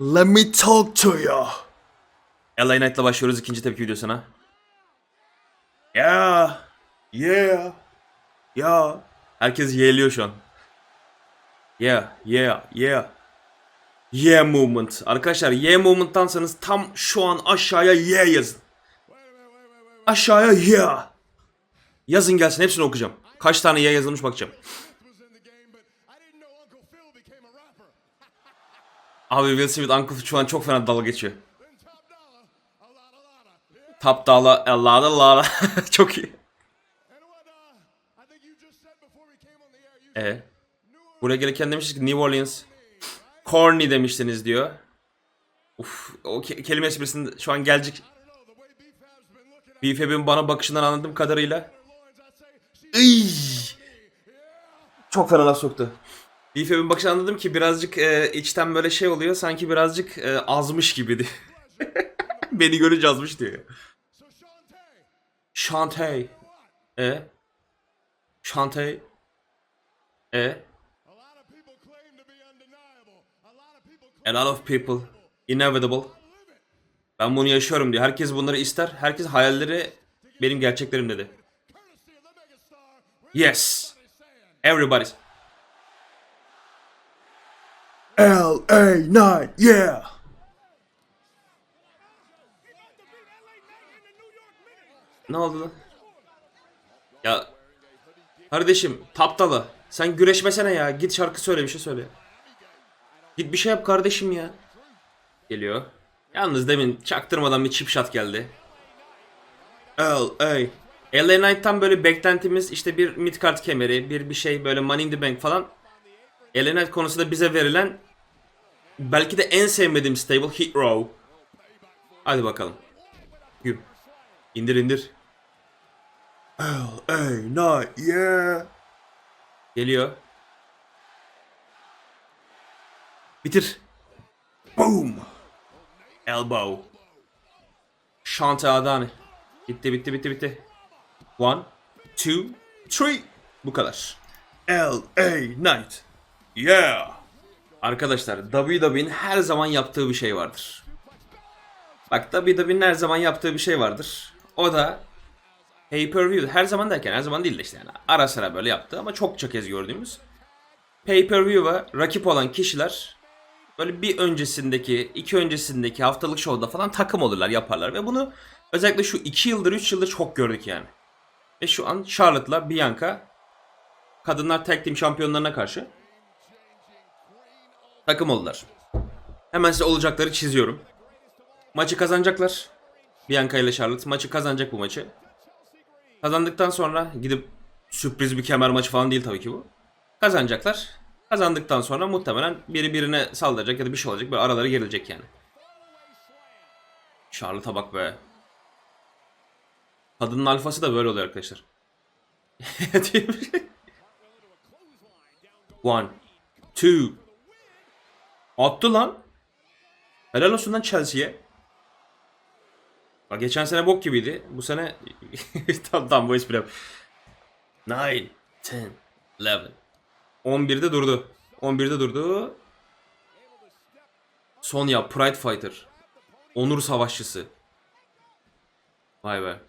Let me talk to you. LA Knight'la başlıyoruz ikinci tepki videosuna. Yeah. Yeah. Yeah. Herkes yeğliyor şu an. Yeah, yeah, yeah. Yeah movement. Arkadaşlar yeah movement'tansanız tam şu an aşağıya yeah yazın. Aşağıya yeah. Yazın gelsin hepsini okuyacağım. Kaç tane yeah yazılmış bakacağım. Abi Will Smith Uncle şu an çok fena dalga geçiyor. Then top dollar, a lot, a lot of. Yeah. Top dağla Allah Allah çok iyi. E buraya gelirken demiştik New Orleans corny demiştiniz diyor. Uf o ke- kelime esprisinde şu an gelecek. Hab'in bana bakışından anladığım kadarıyla. Iy! Çok fena laf soktu. Beef Hab'in bakışından anladım ki birazcık e, içten böyle şey oluyor. Sanki birazcık e, azmış gibiydi. Beni görünce azmış diyor. Shantae. E? Shantae. E? A lot of people. Inevitable. Ben bunu yaşıyorum diyor. Herkes bunları ister. Herkes hayalleri benim gerçeklerim dedi. Yes. Everybody's saying. Everybody's. L.A. Night, yeah. Ne oldu lan? Ya kardeşim taptalı. Sen güreşmesene ya. Git şarkı söyle bir şey söyle. Git bir şey yap kardeşim ya. Geliyor. Yalnız demin çaktırmadan bir chip shot geldi. L.A. LA Knight'tan böyle beklentimiz işte bir midcard kemeri, bir bir şey böyle Money in the Bank falan. Knight konusunda bize verilen belki de en sevmediğim stable Hit Row. Hadi bakalım. Güm. İndir indir. LA Knight yeah. Geliyor. Bitir. Boom. Elbow. Shante Adani. Bitti bitti bitti bitti. One, two, three. Bu kadar. L.A. Knight. Yeah. Arkadaşlar WWE'nin her zaman yaptığı bir şey vardır. Bak WWE'nin her zaman yaptığı bir şey vardır. O da pay-per-view. Her zaman derken her zaman değil de işte yani ara sıra böyle yaptı ama çokça kez gördüğümüz. Pay-per-view'a rakip olan kişiler böyle bir öncesindeki, iki öncesindeki haftalık şovda falan takım olurlar, yaparlar. Ve bunu özellikle şu iki yıldır, üç yıldır çok gördük yani. Ve şu an Charlotte'la Bianca kadınlar tag team şampiyonlarına karşı takım oldular. Hemen size olacakları çiziyorum. Maçı kazanacaklar. Bianca ile Charlotte maçı kazanacak bu maçı. Kazandıktan sonra gidip sürpriz bir kemer maçı falan değil tabii ki bu. Kazanacaklar. Kazandıktan sonra muhtemelen biri birine saldıracak ya da bir şey olacak. Böyle araları gerilecek yani. Charlotte'a bak be. Kadının alfası da böyle oluyor arkadaşlar. One. Two. Attı lan. Helal olsun lan Chelsea'ye. Bak geçen sene bok gibiydi. Bu sene tam tam bu espri. yap. Nine, ten, eleven. 11'de durdu. 11'de durdu. Sonya Pride Fighter. Onur savaşçısı. Vay be.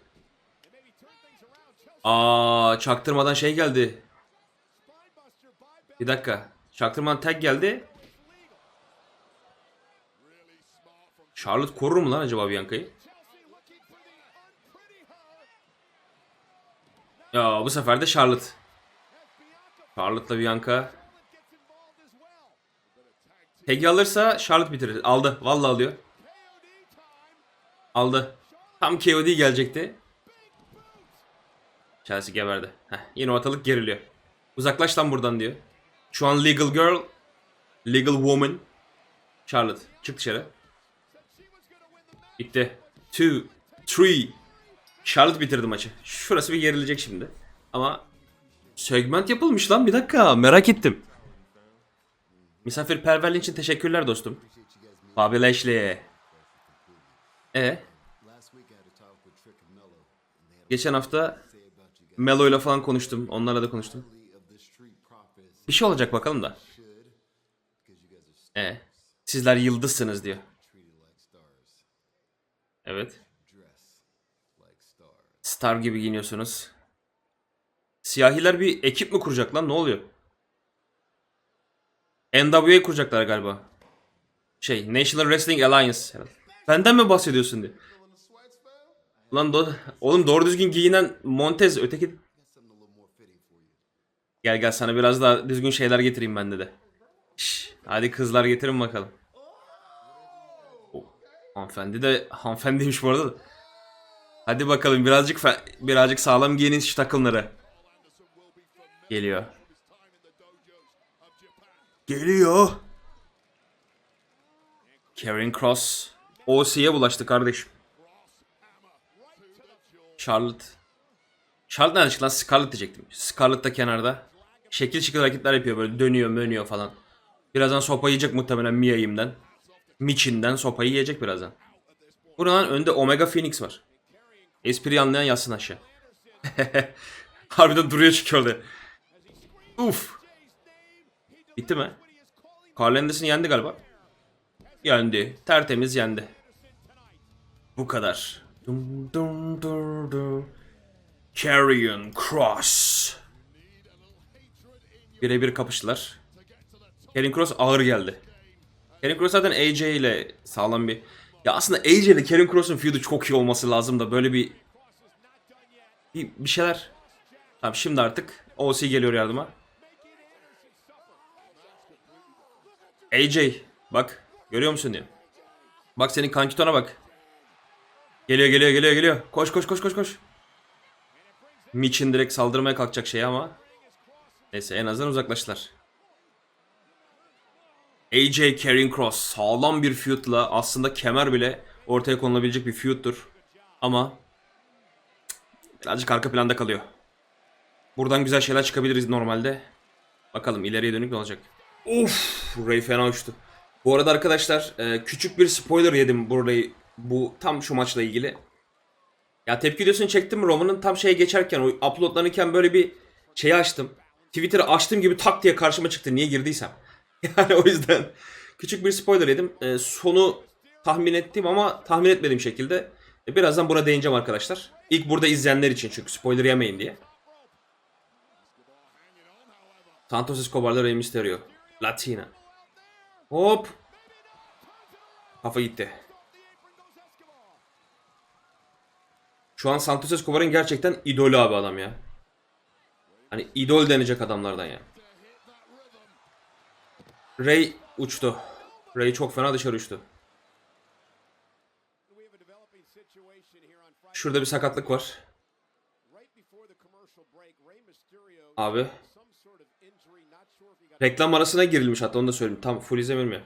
Aa çaktırmadan şey geldi. Bir dakika. Çaktırmadan tag geldi. Charlotte korur mu lan acaba Bianca'yı? Ya bu sefer de Charlotte. Charlotte'la Bianca. Tag'i alırsa Charlotte bitirir. Aldı. Vallahi alıyor. Aldı. Tam KOD gelecekti. Chelsea geberdi. Heh, yine ortalık geriliyor. Uzaklaş lan buradan diyor. Şu an legal girl. Legal woman. Charlotte. Çık dışarı. Bitti. 2, 3. Charlotte bitirdi maçı. Şurası bir gerilecek şimdi. Ama segment yapılmış lan bir dakika merak ettim. Misafirperverliğin için teşekkürler dostum. Bobby Lashley. E Geçen hafta Melo ile falan konuştum. Onlarla da konuştum. Bir şey olacak bakalım da. E Sizler yıldızsınız diyor. Evet. Star gibi giyiniyorsunuz. Siyahiler bir ekip mi kuracak lan? Ne oluyor? NWA kuracaklar galiba. Şey, National Wrestling Alliance. herhalde. Benden mi bahsediyorsun diye. Lan do- oğlum doğru düzgün giyinen Montez öteki... Gel gel sana biraz daha düzgün şeyler getireyim bende de. Şş, hadi kızlar getirin bakalım. Hanımefendi de hanımefendiymiş bu arada da. Hadi bakalım birazcık birazcık sağlam giyinin şu takımları. Geliyor. Geliyor. Karen Cross. OC'ye bulaştı kardeşim. Charlotte. Charlotte nerede çıktı lan? Scarlett diyecektim. Scarlett da kenarda. Şekil şekil hareketler yapıyor böyle dönüyor dönüyor falan. Birazdan sopa yiyecek muhtemelen Mia'yimden. Michin'den sopayı yiyecek birazdan. Buradan önde Omega Phoenix var. Espriyi anlayan yazsın aşağı. Harbiden duruyor çıkıyor orada. Uf. Bitti mi? Carl Anderson yendi galiba. Yendi. Tertemiz yendi. Bu kadar. Dum dum dur dur. Carrion Cross. Birebir kapıştılar. Karrion Cross ağır geldi. Karrion Cross zaten AJ ile sağlam bir... Ya aslında AJ ile Karrion Cross'un feud'u çok iyi olması lazım da böyle bir... Bir, bir şeyler... Tamam şimdi artık OC geliyor yardıma. AJ bak görüyor musun diyor. Bak senin kankitona bak. Geliyor geliyor geliyor geliyor. Koş koş koş koş koş. Mitch'in direkt saldırmaya kalkacak şey ama. Neyse en azından uzaklaştılar. AJ Karrion Cross sağlam bir feud'la aslında kemer bile ortaya konulabilecek bir feud'dur. Ama birazcık arka planda kalıyor. Buradan güzel şeyler çıkabiliriz normalde. Bakalım ileriye dönük ne olacak. Of, Ray fena uçtu. Bu arada arkadaşlar e, küçük bir spoiler yedim burayı bu tam şu maçla ilgili. Ya tepki videosunu çektim Roman'ın tam şeye geçerken o uploadlanırken böyle bir şeyi açtım. Twitter'ı açtığım gibi tak diye karşıma çıktı niye girdiysem. Yani o yüzden küçük bir spoiler yedim. E, sonu tahmin ettim ama tahmin etmediğim şekilde. E, birazdan buna değineceğim arkadaşlar. İlk burada izleyenler için çünkü spoiler yemeyin diye. Santos Escobar'la Rey Mysterio. Latina. Hop. Kafa gitti. Şu an Santos Escobar'ın gerçekten idolü abi adam ya. Hani idol denecek adamlardan ya. Ray uçtu. Ray çok fena dışarı uçtu. Şurada bir sakatlık var. Abi. Reklam arasına girilmiş hatta onu da söyleyeyim. Tam full izlemiyorum ya.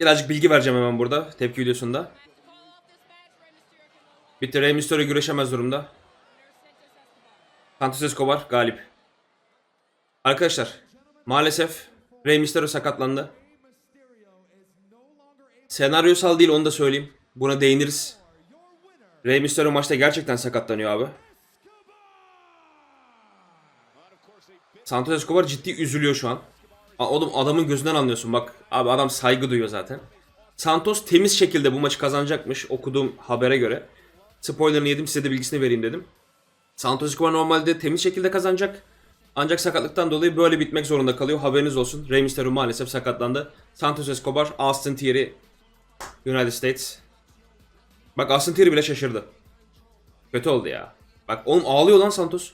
Birazcık bilgi vereceğim hemen burada. Tepki videosunda. Bitti. Rey Mysterio güreşemez durumda. Santos Escobar galip. Arkadaşlar maalesef Rey Mysterio sakatlandı. Senaryosal değil onu da söyleyeyim. Buna değiniriz. Rey Mysterio maçta gerçekten sakatlanıyor abi. Santos Escobar ciddi üzülüyor şu an. Oğlum adamın gözünden anlıyorsun bak. Abi adam saygı duyuyor zaten. Santos temiz şekilde bu maçı kazanacakmış okuduğum habere göre. Spoilerını yedim size de bilgisini vereyim dedim. Santos Escobar normalde temiz şekilde kazanacak. Ancak sakatlıktan dolayı böyle bitmek zorunda kalıyor. Haberiniz olsun. Rey Mysterio maalesef sakatlandı. Santos Escobar, Austin Theory, United States. Bak Austin Theory bile şaşırdı. Kötü oldu ya. Bak oğlum ağlıyor lan Santos.